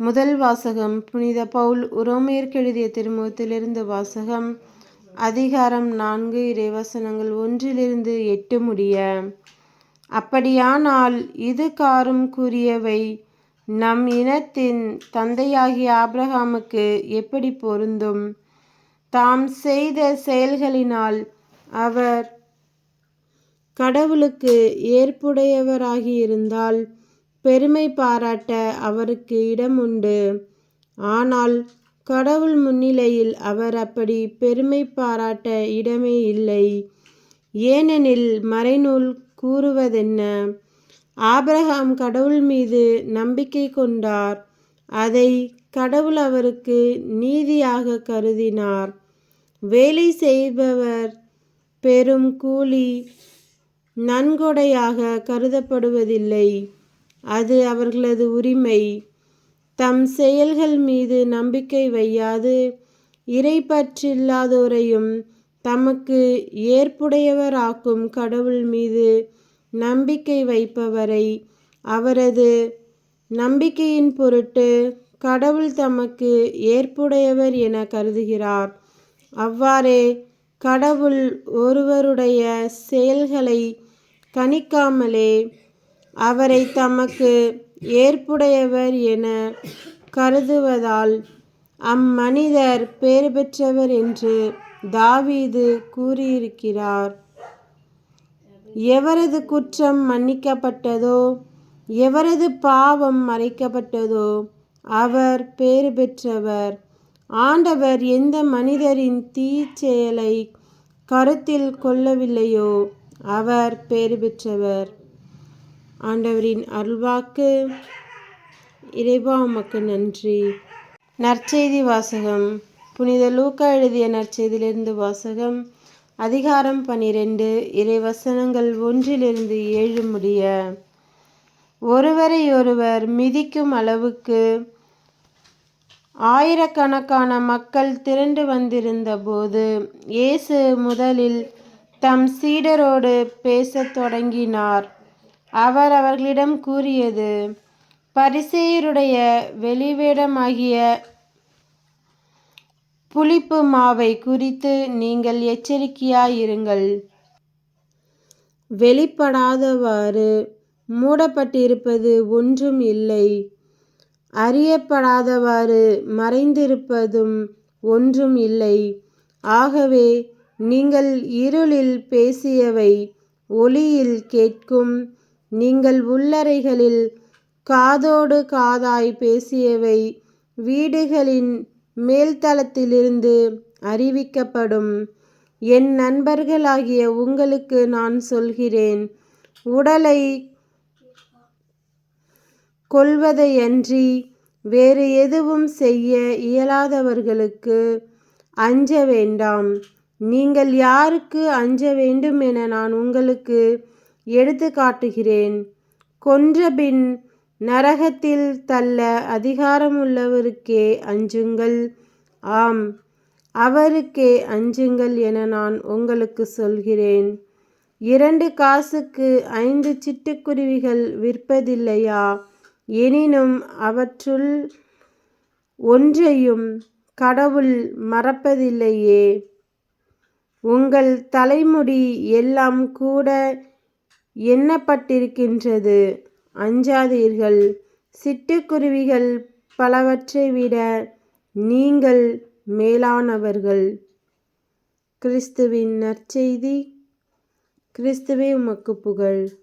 முதல் வாசகம் புனித பவுல் உரோமையர்க்கு எழுதிய திருமுகத்திலிருந்து வாசகம் அதிகாரம் நான்கு இறைவசனங்கள் ஒன்றிலிருந்து எட்டு முடிய அப்படியானால் இது காரும் கூறியவை நம் இனத்தின் தந்தையாகிய ஆப்ரஹாமுக்கு எப்படி பொருந்தும்? தாம் செய்த செயல்களினால் அவர் கடவுளுக்கு ஏற்புடையவராகியிருந்தால் பெருமை பாராட்ட அவருக்கு இடம் உண்டு ஆனால் கடவுள் முன்னிலையில் அவர் அப்படி பெருமை பாராட்ட இடமே இல்லை. ஏனெனில் மறைநூல் கூறுவதென்ன? ஆபிரகாம் கடவுள் மீது நம்பிக்கை கொண்டார். அதை கடவுள் அவருக்கு நீதியாக கருதினார். வேலை செய்பவர் பெரும் கூலி நன்கொடையாக கருதப்படுவதில்லை. அது அவர்களது உரிமை. தம் செயல்கள் மீது நம்பிக்கை வையாது. இறைப்பற்றில்லாதோரையும் தமக்கு ஏற்புடையவராக்கும் கடவுள் மீது நம்பிக்கை வைப்பவரை அவரது நம்பிக்கையின் பொருட்டு கடவுள் தமக்கு ஏற்புடையவர் என கருதுகிறார். அவ்வாறே கடவுள் ஒருவருடைய செயல்களை கணிக்காமலே அவரை தமக்கு ஏற்புடையவர் என கருதுவதால் அம்மனிதர் பேறு பெற்றவர் என்று தாவீது கூறியிருக்கிறார். எவரது குற்றம் மன்னிக்கப்பட்டதோ எவரது பாவம் மறைக்கப்பட்டதோ அவர் பேறு பெற்றவர். ஆண்டவர் எந்த மனிதரின் தீச்செயலை கருத்தில் கொள்ளவில்லையோ அவர் பேறு பெற்றவர். ஆண்டவரின் அருள்வாக்கு. இறைவா உமக்கு நன்றி. நற்செய்தி வாசகம். புனித லூக்கா எழுதிய நற்செய்தியிலிருந்து வாசகம். அதிகாரம் பனிரெண்டு இறைவசனங்கள் ஒன்றிலிருந்து ஏழு முடிய. ஒருவரை ஒருவர் மிதிக்கும் அளவுக்கு ஆயிரக்கணக்கான மக்கள் திரண்டு வந்திருந்த போது இயேசு முதலில் தம் சீடரோடு பேசத் தொடங்கினார். அவர் அவர்களிடம் கூறியது பரிசேயருடைய வெளிவேடமாகிய புளிப்பு மாவை குறித்து நீங்கள் எச்சரிக்கையாயிருங்கள். வெளிப்படாதவாறு மூடப்பட்டிருப்பது ஒன்றும் இல்லை. அறியப்படாதவாறு மறைந்திருப்பதும் ஒன்றும் இல்லை. ஆகவே நீங்கள் இருளில் பேசியவை ஒளியில் கேட்கும் நீங்கள் உள்ளறைகளில் காதோடு காதாய் பேசியவை வீடுகளின் மேல்தளத்திலிருந்து அறிவிக்கப்படும். என் நண்பர்களாகிய உங்களுக்கு நான் சொல்கிறேன் உடலை கொள்வதையன்றி வேறு எதுவும் செய்ய இயலாதவர்களுக்கு அஞ்ச வேண்டாம். நீங்கள் யாருக்கு அஞ்ச வேண்டும் என நான் உங்களுக்கு எடுத்து காட்டுகிறேன் கொன்றபின் நரகத்தில் தள்ள அதிகாரமுள்ளவருக்கே அஞ்சுங்கள். ஆம் அவருக்கே அஞ்சுங்கள் என நான் உங்களுக்கு சொல்கிறேன். இரண்டு காசுக்கு ஐந்து சிட்டுக்குருவிகள் விற்பதில்லையா? எனினும் அவற்றுள் ஒன்றையும் கடவுள் மறப்பதில்லையே. உங்கள் தலைமுடி எல்லாம் கூட எண்ணப்பட்டிருக்கின்றது. அஞ்சாதீர்கள். சிட்டுக்குருவிகள் பலவற்றை விட நீங்கள் மேலானவர்கள். கிறிஸ்துவின் நற்செய்தி. கிறிஸ்துவே உமக்கு புகழ்.